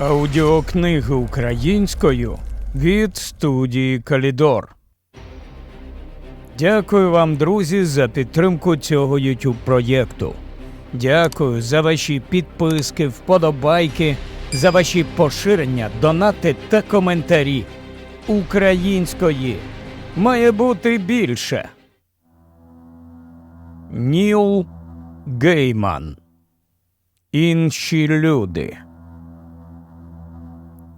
Аудіокниги українською від студії Калідор. Дякую вам, друзі, за підтримку цього YouTube проєкту. Дякую за ваші підписки, вподобайки, за ваші поширення, донати та коментарі. Української має бути більше. Ніл Гейман. Інші люди.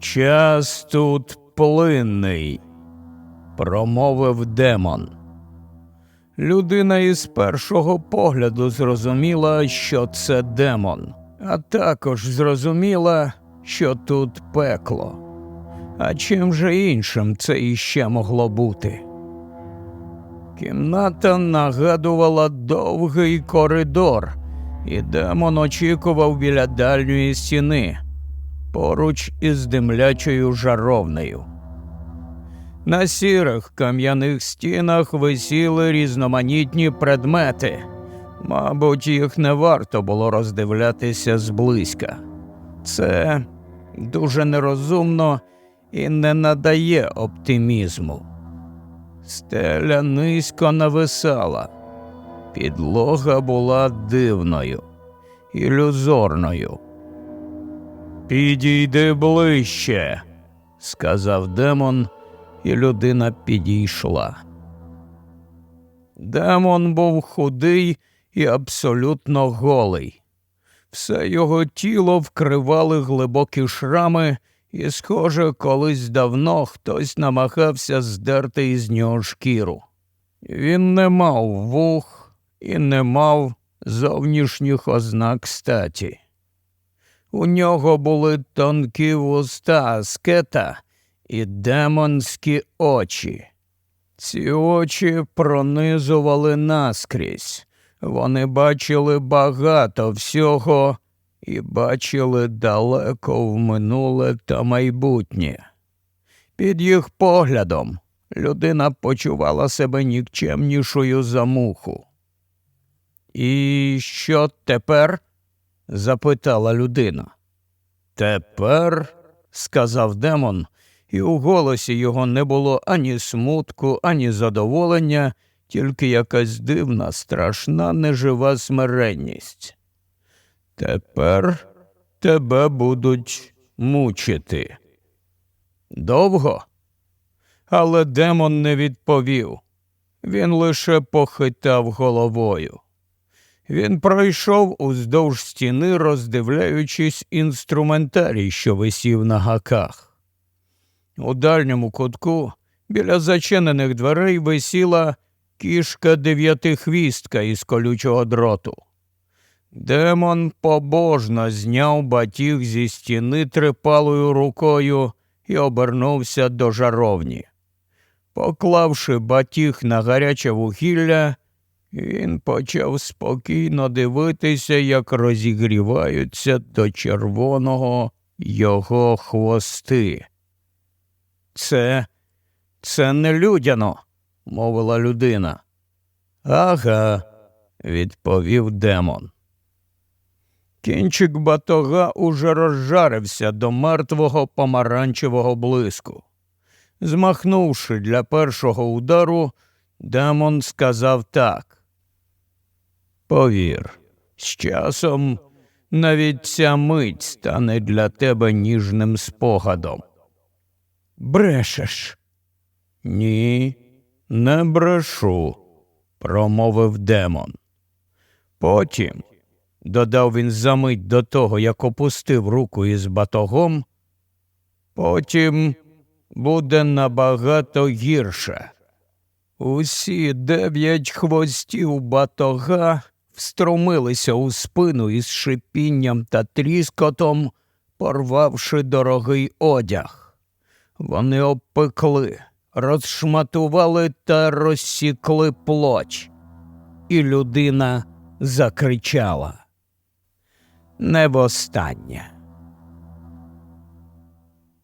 Час тут плинний, промовив демон. Людина із першого погляду зрозуміла, що це демон, а також зрозуміла, що тут пекло. А чим же іншим це іще могло бути? Кімната нагадувала довгий коридор, і демон очікував біля дальньої стіни поруч із димлячою жаровнею. На сірих кам'яних стінах висіли різноманітні предмети. Мабуть, їх не варто було роздивлятися зблизька. Це дуже нерозумно і не надає оптимізму. Стеля низько нависала, підлога була дивною, ілюзорною. Підійди ближче, сказав демон, і людина підійшла. Демон був худий і абсолютно голий. Все його тіло вкривали глибокі шрами, і, схоже, колись давно хтось намагався здерти із нього шкіру. Він не мав вух і не мав зовнішніх ознак статі. У нього були тонкі вуста аскета і демонські очі. Ці очі пронизували наскрізь. Вони бачили багато всього і бачили далеко в минуле та майбутнє. Під їх поглядом людина почувала себе нікчемнішою за муху. І що тепер? Запитала людина. Тепер, сказав демон, і у голосі його не було ані смутку, ані задоволення, тільки якась дивна, страшна, нежива смиренність. Тепер тебе будуть мучити. Довго? Але демон не відповів. Він лише похитав головою. Він пройшов уздовж стіни, роздивляючись інструментарій, що висів на гаках. У дальньому кутку біля зачинених дверей висіла кішка дев'ятихвістка із колючого дроту. Демон побожно зняв батіг зі стіни трипалою рукою і обернувся до жаровні. Поклавши батіг на гаряче вугілля, він почав спокійно дивитися, як розігріваються до червоного його хвости. Це, це не людяно, мовила людина. Ага, відповів демон. Кінчик батога уже розжарився до мертвого помаранчевого блиску. Змахнувши для першого удару, демон сказав так. Повір, з часом навіть ця мить стане для тебе ніжним спогадом. Брешеш? Ні, не брешу, промовив демон. Потім, додав він за мить до того, як опустив руку із батогом, потім буде набагато гірше. Усі дев'ять хвостів батога встромилися у спину із шипінням та тріскотом, порвавши дорогий одяг. Вони обпекли, розшматували та розсікли плоч, і людина закричала. Не востаннє.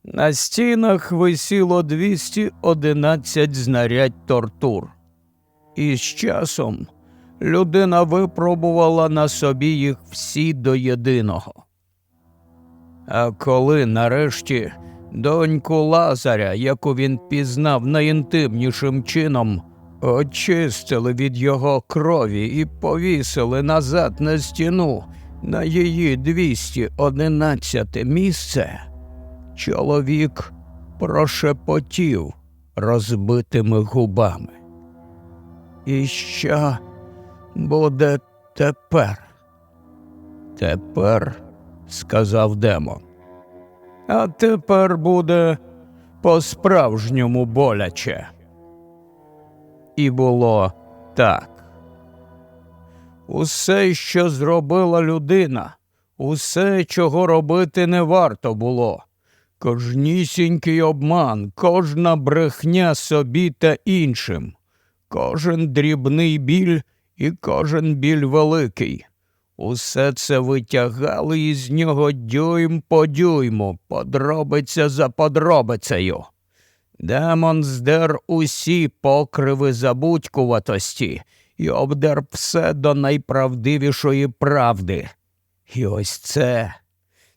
На стінах висіло 211 знарядь тортур, і з часом людина випробувала на собі їх всі до єдиного. А коли нарешті доньку Лазаря, яку він пізнав найінтимнішим чином, очистили від його крові і повісили назад на стіну на її 211 місце, чоловік прошепотів розбитими губами. І що буде тепер? Тепер, сказав Демон. А тепер буде по-справжньому боляче. І було так. Усе, що зробила людина, усе, чого робити не варто було. Кожнісінький обман, кожна брехня собі та іншим, кожен дрібний біль і кожен біль великий. Усе це витягали із нього дюйм по дюйму, подробиця за подробицею. Демон здер усі покриви забудькуватості і обдер все до найправдивішої правди. І ось це,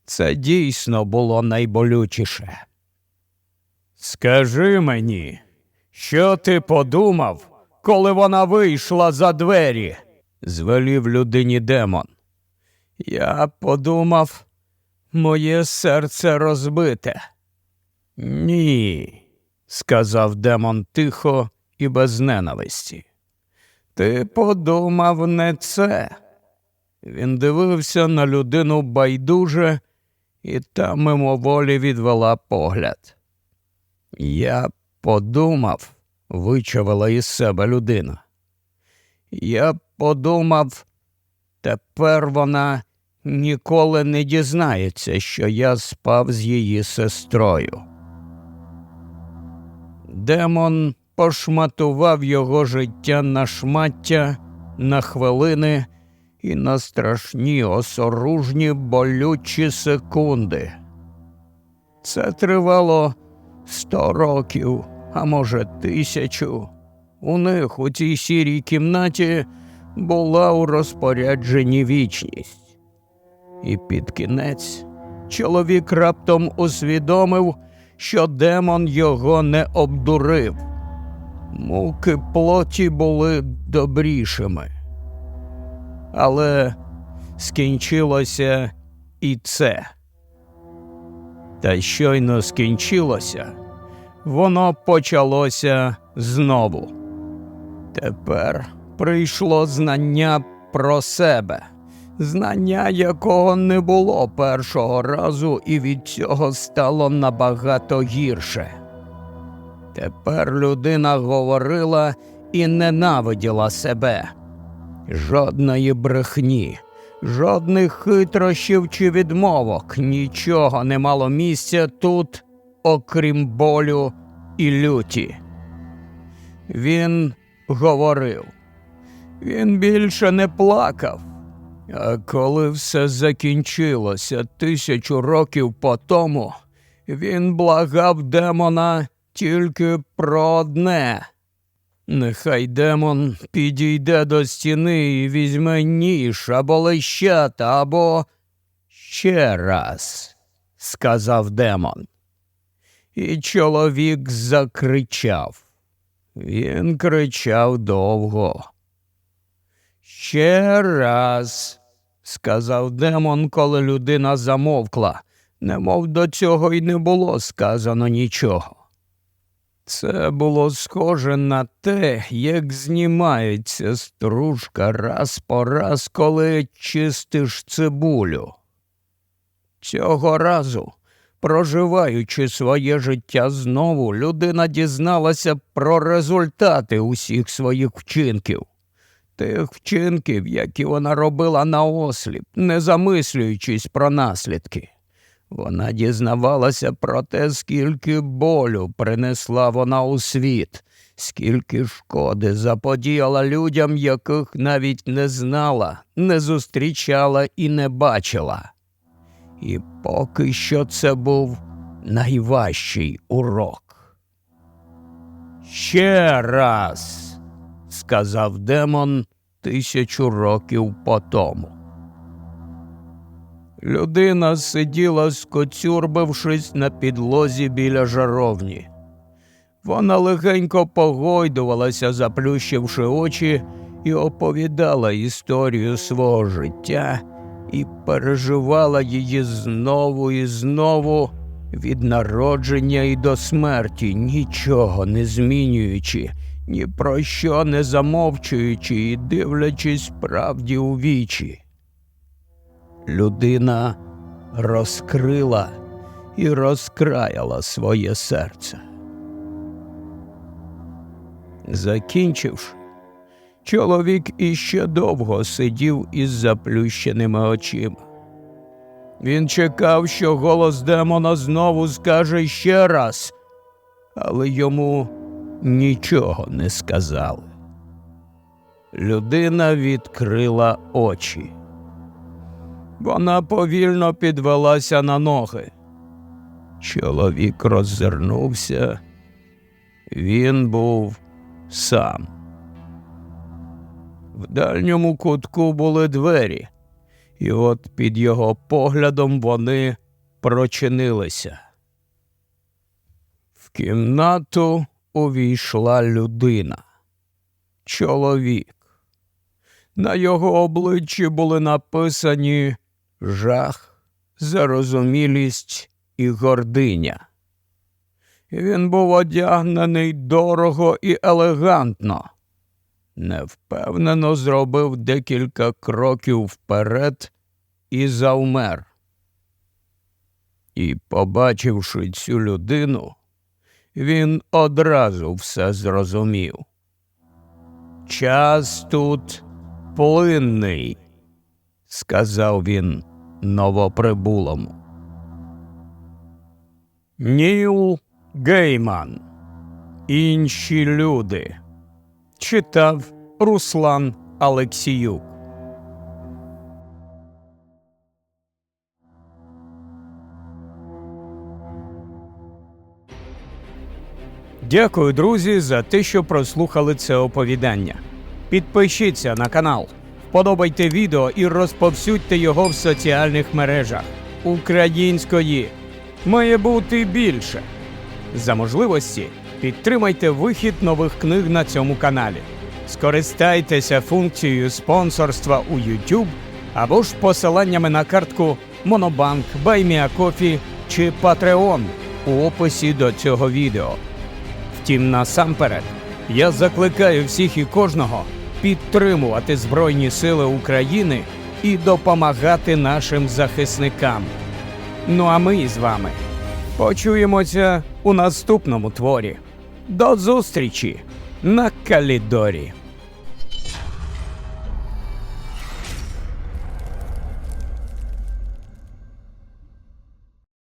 це дійсно було найболючіше. Скажи мені, що ти подумав, коли вона вийшла за двері? звелів людині демон. Я подумав, моє серце розбите. Ні, сказав демон тихо і без ненависті. Ти подумав не це. Він дивився на людину байдуже, і та мимоволі відвела погляд. Я подумав, вичавила із себе людина. Я подумав, тепер вона ніколи не дізнається, що я спав з її сестрою. Демон пошматував його життя на шмаття, на хвилини і на страшні осоружні болючі секунди. Це тривало сто років, а може, тисячу. У них у цій сірій кімнаті була у розпорядженні вічність. І під кінець чоловік раптом усвідомив, що демон його не обдурив. Муки плоті були добрішими. Але скінчилося і це. Та щойно скінчилося, воно почалося знову. Тепер прийшло знання про себе, знання якого не було першого разу, і від цього стало набагато гірше. Тепер людина говорила і ненавиділа себе. Жодної брехні, жодних хитрощів чи відмовок, нічого не мало місця тут, окрім болю і люті. Він говорив, він більше не плакав. А коли все закінчилося тисячу років по тому, він благав демона тільки про одне. Нехай демон підійде до стіни і візьме ніж або лещата, або ще раз, сказав демон. І чоловік закричав. Він кричав довго. Ще раз, сказав демон, коли людина замовкла, немов до цього й не було сказано нічого. Це було схоже на те, як знімається стружка раз по раз, коли чистиш цибулю. Цього разу, проживаючи своє життя знову, людина дізналася про результати усіх своїх вчинків, тих вчинків, які вона робила наосліп, не замислюючись про наслідки. Вона дізнавалася про те, скільки болю принесла вона у світ, скільки шкоди заподіяла людям, яких навіть не знала, не зустрічала і не бачила. І поки що це був найважчий урок. Ще раз, сказав демон тисячу років по тому. Людина сиділа, скоцюрбившись на підлозі біля жаровні. Вона легенько погойдувалася, заплющивши очі, і оповідала історію свого життя і переживала її знову і знову від народження і до смерті, нічого не змінюючи, ні про що не замовчуючи і дивлячись правді у вічі. Людина розкрила і розкраяла своє серце. Закінчивши, чоловік іще довго сидів із заплющеними очима. Він чекав, що голос демона знову скаже ще раз, але йому нічого не сказали. Людина відкрила очі. Вона повільно підвелася на ноги. Чоловік роззирнувся. Він був сам. В дальньому кутку були двері, і от під його поглядом вони прочинилися. В кімнату увійшла людина. Чоловік. На його обличчі були написані жах, зарозумілість і гординя. Він був одягнений дорого і елегантно. Невпевнено зробив декілька кроків вперед і завмер. І, побачивши цю людину, він одразу все зрозумів. Час тут плинний, сказав він новоприбулому. Ніл Гейман. Інші люди. Читав Руслан Алексіюк. Дякую, друзі, за те, що прослухали це оповідання. Підпишіться на канал, вподобайте відео і розповсюдьте його в соціальних мережах. Української має бути більше. За можливості підтримайте вихід нових книг на цьому каналі. Скористайтеся функцією спонсорства у YouTube або ж посиланнями на картку Monobank, BuyMeACoffee чи Patreon у описі до цього відео. Втім, насамперед, я закликаю всіх і кожного підтримувати Збройні Сили України і допомагати нашим захисникам. Ну а ми з вами почуємося у наступному творі. До зустрічі на Калідорі.